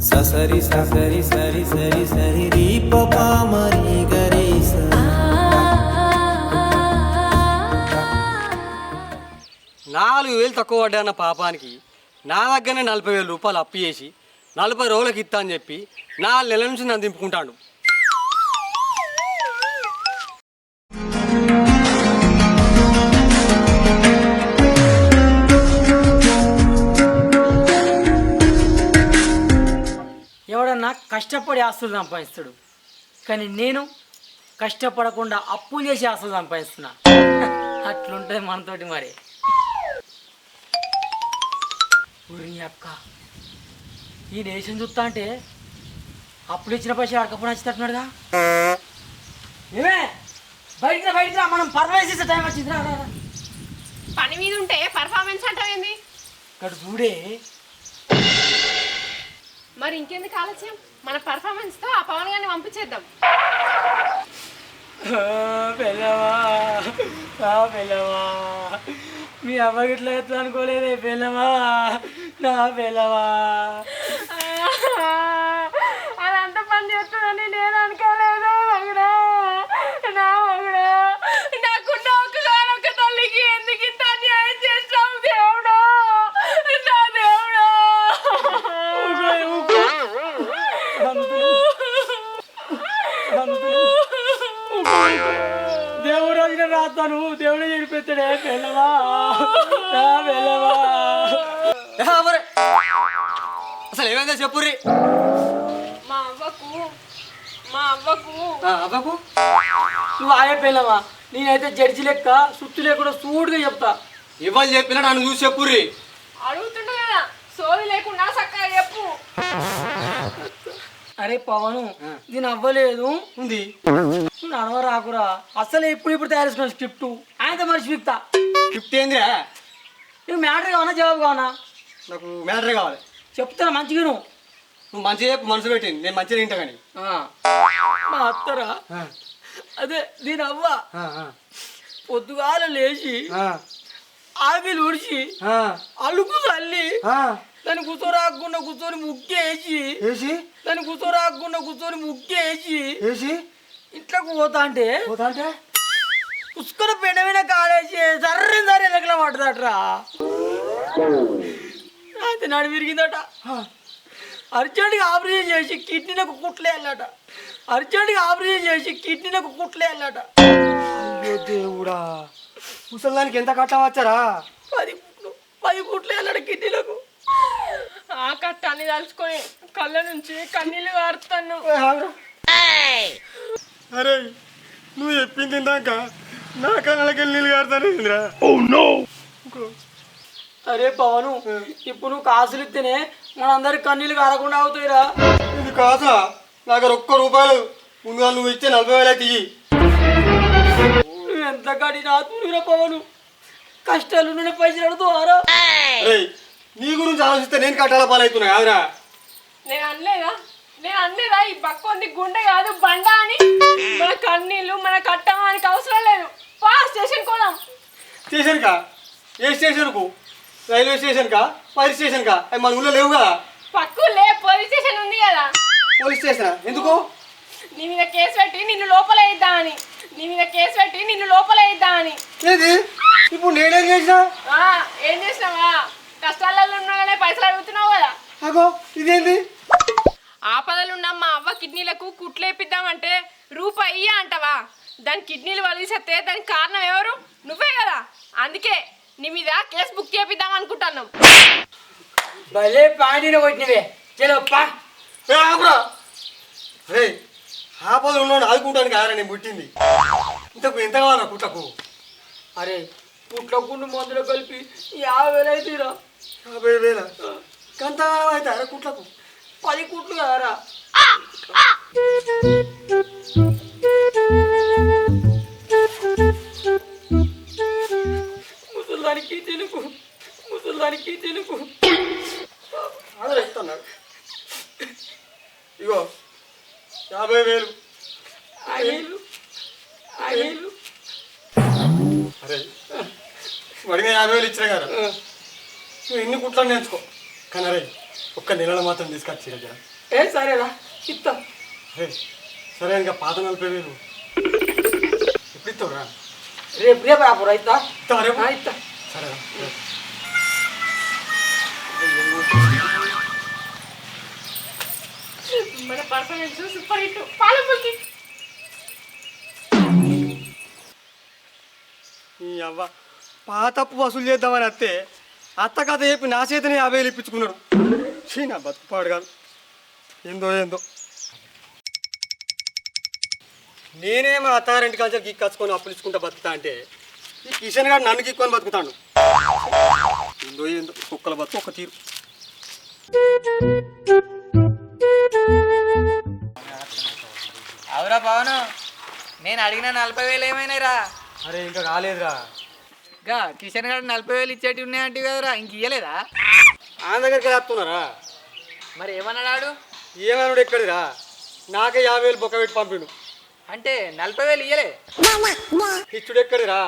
ససరి ససరి సరి సరి సరి రీ పపా మరి నాలుగు వేలు తక్కువ పడ్డాన్న పాపానికి నా దగ్గరనే నలభై వేల రూపాయలు అప్పు చేసి నలభై రోజులకు ఇస్తా అని చెప్పి నాలుగు నెలల నుంచి నన్ను దింపుకుంటాడు. ఎవడన్నా కష్టపడి ఆస్తులు సంపాదిస్తాడు. కానీ నేను కష్టపడకుండా అప్పులు చేసి ఆస్తులు సంపాదిస్తున్నా. అట్లుంటుంది మనతోటి మరి. ఊరి అక్క ఈ దేశం చూస్తా అంటే అప్పులు ఇచ్చిన పైసలు అడకపోతే నచ్చుతున్నాడుగా ఏమే? బయట బయట మనం పర్వాలేదు చేసే టైం వచ్చింది. రా, రా, రా. పని మీద ఉంటే పర్ఫార్మెన్స్ అంటావేంది? ఇక్కడ చూడే మరి ఇంకెందుకు ఆలస్యం? మన పర్ఫార్మెన్స్తో ఆ పవన్ గారిని పంపించేద్దాం. పెళ్ళవా పెళ్ళవా మీ అమ్మ ఇట్లా ఎట్లా అనుకోలేదే పెళ్ళవా నా పెళ్ళవా అదంతా పని చేస్తుందని నేను అనుకోలేదు. పెళ్ళవా? ఏ, మరి. అసలు ఏమైందో చెప్పుర్రి. మా అవ్వకు మా అవ్వకు. అబ్బకు నువ్వు ఆయే పెళ్ళవా? నేనైతే జడ్జి లెక్క సుత్తు లేకుండా సూటుగా చెప్తా. ఇవ్వాలి చెప్పినా నన్ను చూసి చెప్పుర్రి. అడుగుతుండే కదా సోది లేకుండా చక్కగా చెప్పు. అరే పవను దీని అవ్వలేదు. ఉంది. నువ్వు నడవ రాకురా అసలు ఇప్పుడు ఇప్పుడు తయారు చేసుకున్న స్క్రిప్ట్. ఆయనతో మనిషి పిక్తా ఫిఫ్టీ ఏందిరా? నువ్వు మ్యాటర్ కావనా జవాబు కావనా నాకు మ్యాటర్ కావాలి. చెప్తాను మంచిగా నువ్వు. నువ్వు మంచిగా చెప్పు మనసు పెట్టింది నేను మంచిగా తింటా కానీ. మా అత్తరా? అదే దీని అవ్వ. పొద్దుగాల లేచి ఆవిలు ఉడిచి అలుగు చల్లి దాన్ని కూర్చోరాకుండా కూర్చొని ముక్కేసి వేసి దాన్ని కూర్చోరాకుండా కూర్చొని ముక్కేసి వేసి ఇంట్లోకి పోతా అంటే పోతా అంటే? పుష్కర పెనమైన కాలేసి సర్రే సరే ఎలకల పడ్డదట్రా అయితే నాడు విరిగిందట. అర్జెంటుగా ఆపరేషన్ చేసి కిడ్నీలకు కుట్లే వెళ్ళట అర్జెంటుగా ఆపరేషన్ చేసి కిడ్నీలకు కుట్లే వెళ్ళట అయ్యో దేవుడా. ముసల్దానికి ఎంత కట్టవచ్చారా పది కుట్లు పది కుట్లే వెళ్ళాడు కిడ్నీలకు. ఆ కట్టాన్ని తలుచుకొని కళ్ళ నుంచి కన్నీళ్ళు కారుతాను. అరే నువ్వు చెప్పింది ఇందాక నా కళ్ళకి నీళ్ళు కడతానేంద్రా అరే పవను ఇప్పుడు నువ్వు కాసులు ఇస్తేనే మనందరికి కన్నీళ్ళు కారకుండా అవుతాయిరా. ఇది కాదా నాకు ఒక్క రూపాయలు. ముందుగా నువ్వు ఇచ్చే నలభై వేలు. నువ్వు ఎంత కడినా తూరిరా పవను? కష్టాలు నుండి పైసలు అడుగుతావారా నీ గురించి ఆలోచిస్తే నేను కట్టాల పాలవుతున్నా కాదురా. నేను అనలేదా? నేను అనలేదా? ఈ బక్కొంది గుండె కాదు బండ అని. మన కన్నీళ్ళు మన కట్టమానికి అవసరం లేదు. పా స్టేషన్ కోదాం స్టేషన్ కా? ఏ స్టేషన్కు రైల్వే స్టేషన్ కా? ఫైర్ స్టేషన్ కా? అవి మన ఊళ్ళో లేవు కదా? పక్కులే పోలీస్ స్టేషన్ ఉంది కదా. Police station? ఎందుకు? నీ మీద కేసు పెట్టి నిన్ను లోపల వేద్దామని నీ మీద కేసు పెట్టి నిన్ను లోపల వేద్దామని ఏది? ఇప్పుడు నేనేం చేసినా? ఆ, ఏం చేసినావా? కష్టాలలో ఉన్నాగానే పైసలు అడుగుతున్నావు కదా. అగో ఇదేంటి ఆపదలున్న మా అవ్వ కిడ్నీలకు కుట్లేపిద్దామంటే రూపాయి అంటవా? దాని కిడ్నీలు వదిలిసేస్తే దానికి కారణం ఎవరు? నువ్వే కదా. అందుకే నీ మీద కేసు బుక్ చేపిద్దాం అనుకుంటున్నాం. భలే పాండీలో కొట్టినవే. చలో పా. ఏ ఆపురా రే ఆపదలు ఉన్నాడు ఆదుకుంటాను కాదరా నేను పుట్టింది. ఇంతకు ఎంత కావాలరా పుట్టకు? అరే పుట్లకుండు మందులు కలిపి యాభై వేలు అవుతాయిరా యాభై వేల? కంత అయితే అరే కుట్లకు పది కుట్లు కదరా ముసలానికి తెలుగు ముసలానికి తెలుగు. ఆదర ఇస్తున్నాడు ఇగో యాభై వేలు. ఐదు ఐదు అరే వడిగా యాభై వేలు ఇచ్చిన కదా. నువ్వు ఎన్ని కుట్లని నేర్చుకో కానీ అరే ఒక్క నెలలో మాత్రం తీసుకొచ్చి దగ్గర ఏ సరేరా ఇస్తాం రే సరే ఇంకా పాత నలభై వేలు. ఎప్పుడు ఇస్తావురా రేపు రేపు రాపు రైతా ఇస్తావా రేపు? ఇస్తా మన పర్ఫార్మెన్స్ సూపర్ హిట్ పాలపుల్కి ఈ అవ్వ పాతప్పు వసూలు చేద్దామని అత్తే అత్త కథ చెప్పి నా చేతనే యాభై వేలు ఇప్పించుకున్నాడు. చీ నా బతుకు పాడుగాను ఏందో ఏందో. నేనే మా అత్తగారింటి కలిసి గిక్కచ్చుకొని అప్పులు ఇచ్చుకుంటా బతుకుతా అంటే ఈ కిషన్ గారు నన్ను గిక్కొని బతుకుతాడు. ఏందో ఏందో కుక్కల బతుకు ఒక తీరు అవురా పవన్ నేను అడిగిన నలభై వేలు ఏమైనాయిరా? అరే ఇంకా కాలేదురా. గా కిషన్ గారు నలభై వేలు ఇచ్చేటి ఉన్నాయంటే కదరా ఇంక ఇయ్యలేదా? ఆయన దగ్గరికి చెప్తున్నారా మరి ఏమన్నాడు ఏమన్నాడు ఎక్కడిరా? నాకే యాభై వేలు బొక్క పెట్టి పంపిండు. అంటే నలభై వేలు ఇయ్యలే. ఇచ్చుడు ఎక్కడిరా?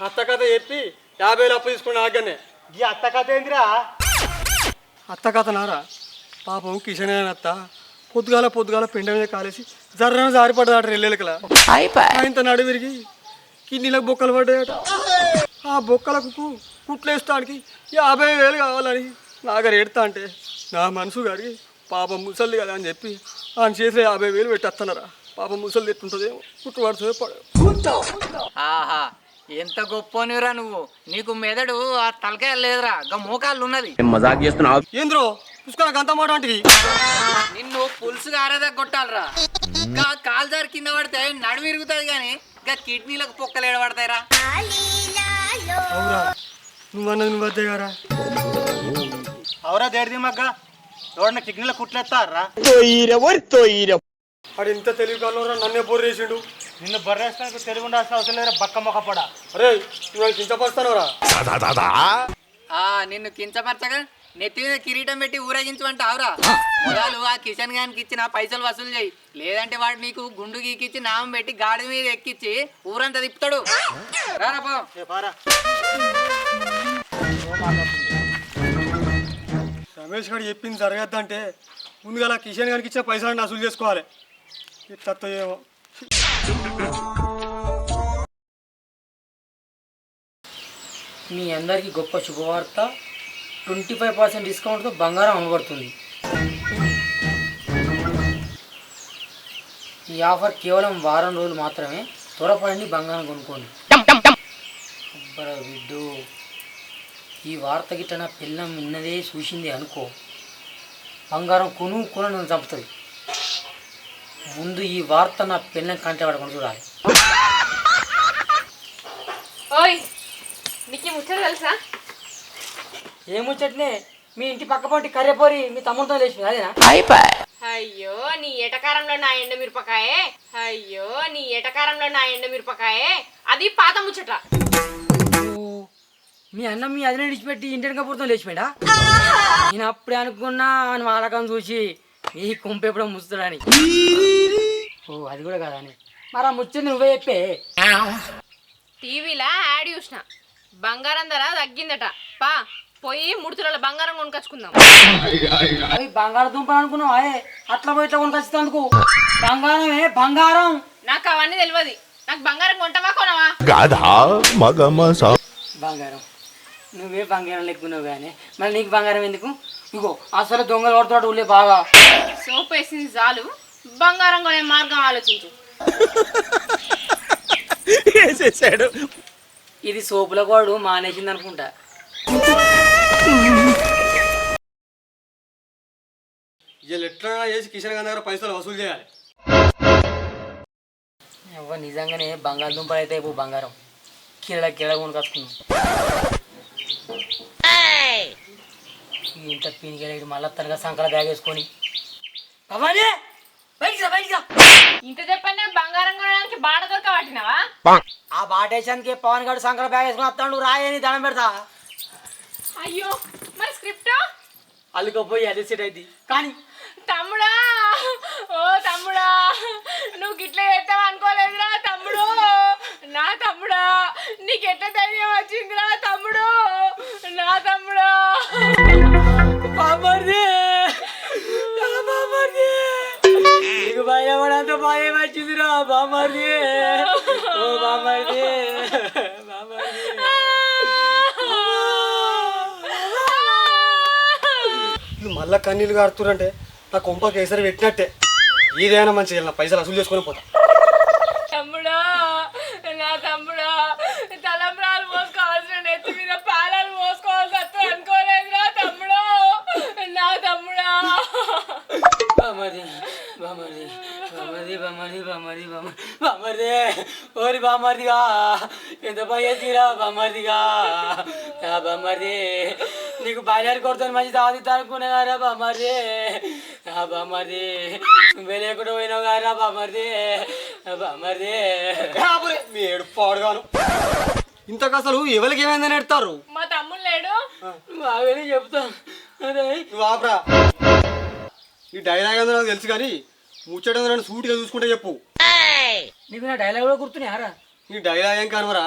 అత్త కథ చెప్పి యాభై వేలు అప్పు తీసుకున్న ఆగనే ఈ అత్త కథ ఏందిరా? అత్త కథ నారా? పాపం కిషన్ అని అత్త. పొద్దుగాల పొద్దుగాల పెండ మీద కాలేసి జర్రన జారిపడ్డాడు రెల్లెలకల. ఇంత నడు విరిగి కిన్నీలకు బొక్కలు పడ్డాయట. ఆ బొక్కలకు కుట్లేస్తానికి యాభై వేలు కావాలని నాగరు ఎడతా అంటే నా మనసు గారికి పాపం ముసలి కదా అని చెప్పి ఆయన చేతిలో యాభై వేలు పెట్టేస్తున్నారా? పాపం ముసలి ఎట్టుంటుందేమో? కుట్టు పడుతుంది పడ ఆహా. ఎంత గొప్పనిరా నువ్వు? నీకు మెదడు ఆ తలకాయ లేదురా గా మోకాళ్ళు ఉన్నది. మజాక్ చేస్తున్నావు ఏంద్రో చూసుకున్నా గంత మాట అంటివి నిన్ను పులుసు కారేదా కొట్టాలరా. గా కాల్జార్ కింద పడితే నడు విరుగుతుంది కానీ ఇంకా కిడ్నీలకు పొక్కలు ఏడబడతాయిరా. అవురా. నువ్వు అన్నది అవరా దేడిది మగ్గ కిడ్నీలో కుట్లేస్తారా? తోయిరెవరు తోయిరె వాడు ఎంత తెలివి కాలంలో నన్నే బోర్ చేసిండు. నిన్ను బర్రేస్తానికి తెలుగు ఉండాల్సిన అవసరం లేదు బక్క మొక్క పడ అరే నువ్వు కించపరుస్తానవరా ఆ నిన్ను కించపరచగా నెత్తి మీద కిరీటం పెట్టి ఊరేగించమంటే ఆవురా మొదలు ఆ కిషన్ గానికి ఇచ్చిన పైసలు వసూలు చేయి. లేదంటే వాడు నీకు గుండు గీకిచ్చి నామం పెట్టి గాడి మీద ఎక్కిచ్చి ఊరంతా తిప్పుతాడు. రారా పో. పారా. రమేష్ గారు చెప్పింది జరగద్దంటే ముందుగా కిషన్ గారికి ఇచ్చిన పైసలు అసలు చేసుకోవాలి. ఇట్లా ఏమో మీ అందరికీ గొప్ప శుభవార్త. ట్వంటీ ఫైవ్ పర్సెంట్ డిస్కౌంట్తో బంగారం అమ్మబడుతుంది. ఈ ఆఫర్ కేవలం వారం రోజులు మాత్రమే. త్వరపడండి బంగారం కొనుక్కోండి. అబ్బరా బిడ్డు ఈ వార్త గిట్ట నా పిల్లం విన్నదే చూసింది అనుకో. బంగారం కొను కొను నన్ను చంపుతుంది. ముందు ఈ వార్త నా పిల్లం కంటే పడకుండా చూడాలి. ఓయ్! నీకు ముచ్చట తెలుసా? ఏముచ్చట్నే మీ ఇంటి పక్క పొంటి కర్రెపోరి మీ తమ్ముడితో లేచి అదేనా? అయ్యో నీ ఎటకారంలో నా ఎండ మిరపకాయే. అయ్యో నీ ఎటకారంలో నా ఎండ మిరపకాయే. అది పాత ముచ్చట. ఓ, మీ అన్న మీ అదినే విడిచిపెట్టి ఇంటి కప్పుడుతో లేచిపోయాడా? నేను అప్పుడే అనుకున్నా అని వాళ్ళకం చూసి నీ కుంప ఎప్పుడో ముస్తాడని ఓ అది కూడా కాదని. మరి ఆ ముచ్చని నువ్వే చెప్పే. టీవీలో యాడ్ చూసిన. బంగారం ధర తగ్గిందట. పా పోయి మూడు తులాల బంగారం కొనుకొచ్చుకుందాం. అవి బంగాళ దుంపలు అనుకున్నావు? అదే అట్లా పోయి ఇట్లా కొనుకొచ్చినందుకు బంగారమే బంగారం. నాకు అవన్నీ తెలియదు నాకు బంగారం కొంటావా కొనవా? బంగారం. నువ్వే బంగారం లెక్కున్నావు కానీ మరి నీకు బంగారం ఎందుకు? ఇగో అసలు దొంగలు కొడుతున్నాడు ఊళ్ళే బాగా. సోప్ వేసింది చాలు. బంగారం కొనే మార్గం ఆలోచించు. వేసేసాడు ఇది సోపుల కోడు మానేసింది అనుకుంటా. వీళ్ళు ఎట్లా చేసి కిషన్ గారి దగ్గర పైసలు వసూలు చేయాలి. నిజంగానే బంగాళదుంపలు అయితే ఇప్పుడు బంగారం. కిరడ కిరడ కొనుకొచ్చుకున్నాం ఇంత పీనికెళ్ళి మళ్ళీ తనగా సంకల బ్యాగ్ వేసుకొని. భవానీ బయటికి రా బయటికి రా ఇంత చెప్పండి బంగారం కొనడానికి బాట దొరక పట్టినావా? ఆ బాటేశానికి పవన్ గారు సంకల బ్యాగ్ వేసుకుని వస్తాడు రాయని దండం పెడతా. అయ్యో మరి స్క్రిప్ట్? అల్లుకపోయి అది సెట్ అయింది. కానీ తమ్ముడా ఓ తమ్ముడా నువ్వు గిట్ల చేస్తావు అనుకోలేదురా తమ్ముడు. నా తమ్ముడా నీకు ఎట్లా ధైర్యం వచ్చిందిరా తమ్ముడు? నా తమ్ముడా. ఆయన నీకు బయలుపడంత భయం వచ్చిందిరా బామ్మది ఓ బామ్మది బామ్మది మళ్ళా కన్నీళ్ళు కాడుతురంటే నా కొంప కేసరి పెట్టినట్టే. ఏదైనా మంచిగా పైసలు అసలు చేసుకొని పోతా తమ్ముడా నా తమ్ముడా తలంబ్రాలు మోసుకోవాల్సిన నెత్తి మీద పాలాలు మోసుకోవాల్సి వస్తుంది అనుకోలేదురా తమ్ముడు నా తమ్ముడా బామ్మది బామ్మది బామ్మది బామ్మది బామ్మది బామ్మ బామ్మది ఓరి బామ్మదిగా ఎంత భయతిరా బామ్మదిగా నా బామ్మది నీకు బయలుదేరి కొడుతాను మంచి తాగుతా అనుకునే గారా బామ్మది నా బామ్మది నువ్వే లేకుండా పోయినావు గారా బామ్మది నా కాబోలే, మీ ఏడు పాడుగాను. ఇంతకు అసలు ఎవరికి ఏమైందని ఎడతారు? మా తమ్ముడు లేడు. బాగానే చెప్తా. అరే. నువ్వు ఆపరా. ఈ డైలాగ్ నాకు తెలుసు కానీ నన్ను సూటిగా చూసుకుంటే చెప్పు. నీకు నా డైలాగ్ కూడా గుర్తున్నాయారా నీ డైలాగ్ ఏం కానుమరా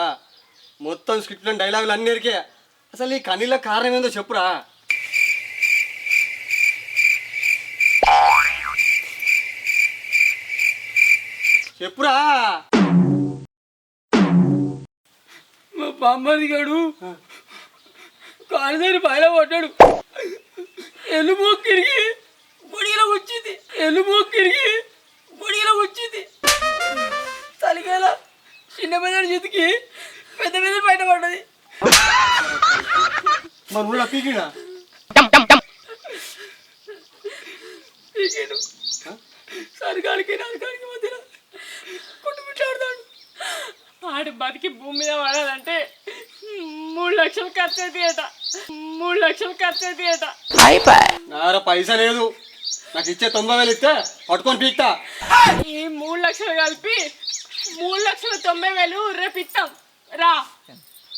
మొత్తం స్క్రిప్ట్లో డైలాగులు అన్ని ఎరికే. అసలు నీ కన్నీళ్ళ కారణం ఏందో చెప్పురా? చెప్పురా? మా బామ్మది గాడు కాలుదారి బాయిలో పడ్డాడు. ఎలుము కిరిగి గుడిలో వచ్చింది. ఎలుము కిరిగి చేతికి పెద్ద పెద్ద బయట పడ్డది. మన ఊళ్ళో పీకిడా? ఆడు బతికి భూమి మీద పడాలంటే మూడు లక్షలు ఖర్చు అవుతాయట మూడు లక్షలు ఖర్చు అవుతాయట నార పైసా లేదు. నాకు ఇచ్చే తొంభై వేలు ఇస్తే పట్టుకొని పీక్తా. ఈ మూడు లక్షలు కలిపి మూడు లక్షల తొంభై వేలు రేపు ఇస్తాం రా.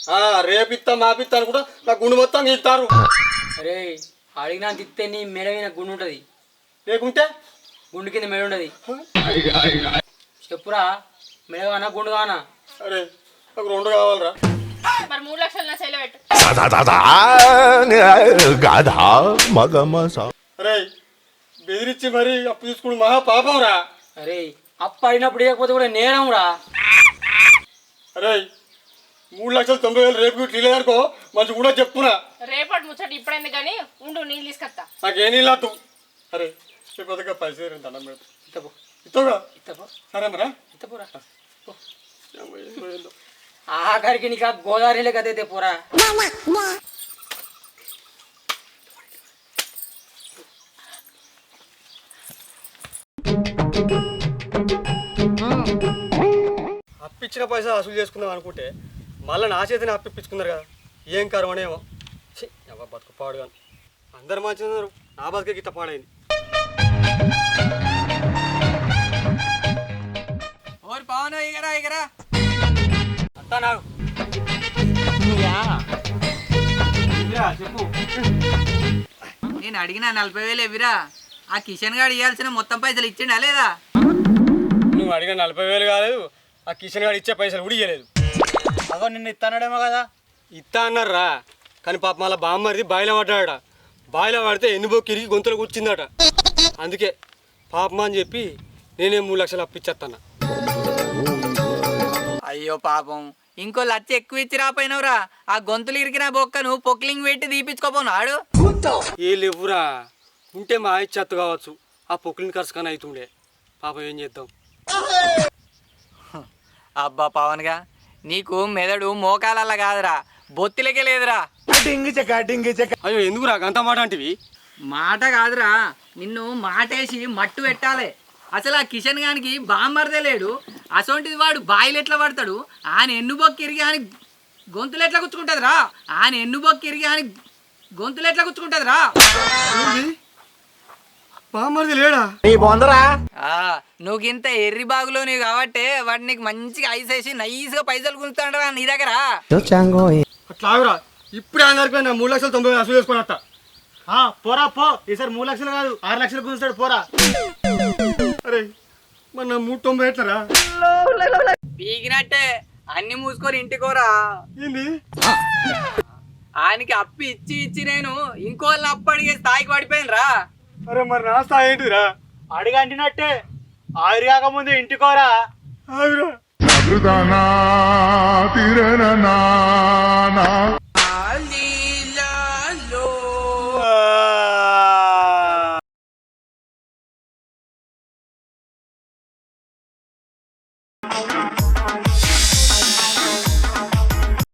ఆ, రేపు ఇస్తా మాపిస్తా అనుకుంటా నా గుండు మొత్తం ఇస్తారు అరే అడిగినా తిత్తే నీ మెడ మీద గుండు ఉంటుంది. లేకుంటే? గుండు కింద మెడ ఉండదు. చెప్పురా మెడ కానా గుండు కానా? అరే నాకు రెండు కావాలరా. మరి మూడు లక్షలు నా సెలవు పెట్టు. గాధా మగమస అరే బెదిరించి మరి అప్పు తీసుకుని మహా పాపం రా. అరే అప్ప అయినప్పుడు ఇవ్వకపోతే కూడా నేరం రా. అరే మూడు లక్షల తొంభై వేలు రేపు ఇట్లా అనుకో మంచి కూడా చెప్పునా రేపటి ముచ్చట ఇప్పుడైంది కానీ ఉండు నీళ్ళు తీసుకొస్తా. నాకేం నీళ్ళట్టు అరే రేపు కొద్దిగా పైసలు రెండు దండం పెడతా ఇత్తపో ఇస్తావుగా ఇత్తపో సరే మరా ఏందో. ఆఖరికి నీకు ఆ గోదావరిలే కదైతే పోరా. అప్పిచ్చిన పైసా వసూలు చేసుకుందాం అనుకుంటే మళ్ళీ నా చేతిని అప్పిప్పించుకున్నారు కదా. ఏం కరవనేమో ఛీ ఎవ బతుకు పాడుగాను అందరు మంచిగా నా బతుకే గిట్ట పాడైంది. ఓరి పవన్ అంతా నాకు చెప్పు. నేను అడిగిన నలభై వేలు ఎవిరా ఆ కిషన్ గారు ఇవ్వాల్సిన మొత్తం పైసలు ఇచ్చిండా లేదా? నువ్వు అడిగిన నలభై వేలు కాలేదు ఆ కిషన్ గారు ఇచ్చే పైసలు కూడా ఇవ్వలేదు అగో నిన్ను ఇస్తానడేమో కదా. ఇత్తా అన్నారా కానీ పాప మళ్ళీ బామ్మరిది బాయిలో పడ్డాడ బాయిలో పడితే ఎన్ని బొక్కి ఇరిగి గొంతులో కూర్చుందట. అందుకే పాపమా అని చెప్పి నేనే మూడు లక్షలు అప్పిచ్చేస్తాను అయ్యో పాపం ఇంకో లచ్చ ఎక్కువ ఇచ్చి రాపోయినవురా. ఆ గొంతులు ఇరికిన బొక్కను పొక్లింగ్ పెట్టి తీపించుకోపోనాడు ఏ లేవురా ఉంటే మా ఇచ్చేత్తు కావచ్చు. ఆ పొక్కులిని ఖర్చు కానీ అవుతుండే పాపం ఏం చేద్దాం? అబ్బా పవన్గా నీకు మెదడు మోకాలల్లా కాదురా బొత్తిలకే లేదురా. అయ్యో ఎందుకురా గంత మాట అంటివి? మాట కాదురా నిన్ను మాటేసి మట్టు పెట్టాలి. అసలు ఆ కిషన్ గానికి బామ్మర్దే లేడు. అసొంటిది వాడు బాయిలు ఎట్లా పడతాడు. ఆయన ఎన్ను బొక్కి ఇరిగి అని గొంతులు ఎట్లా గుచ్చుకుంటుంది రా ఆయన ఎన్ను బొక్కి ఇరిగి అని గొంతులు ఎట్లా గుచ్చుకుంటుంది రా బామ్మరిది లేడా? నువ్వు ఇంత ఎర్రి బాగులో నీవు కాబట్టి వాడు నీకు మంచిగా ఐస్ వేసి నైస్గా పైసలు గుంజుతాడు నీ దగ్గర. అట్లా ఆగురా. ఇప్పుడే అందరికీ నా మూడు లక్షలు తొంభై అసలు చేసుకొని వస్తా. ఆ, పోరా పో. ఈసారి మూడు లక్షలు కాదు ఆరు లక్షలు గుంజుతాడు పోరా. అరే మరి నా మూడు తొంభై ఎట్లరా? పీకినట్టే అన్ని మూసుకొని ఇంటికోరా. ఏంది? ఆయనకి అప్పు ఇచ్చి ఇచ్చి నేను ఇంకోళ్ళని అప్పు అడిగే స్థాయికి పడిపోయాను రా అరే మరి నా స్థాయి ఏంటిదిరా? అడిగంటినట్టే. ఆవిరి కాకముందు ఇంటికోరా ఆవిరా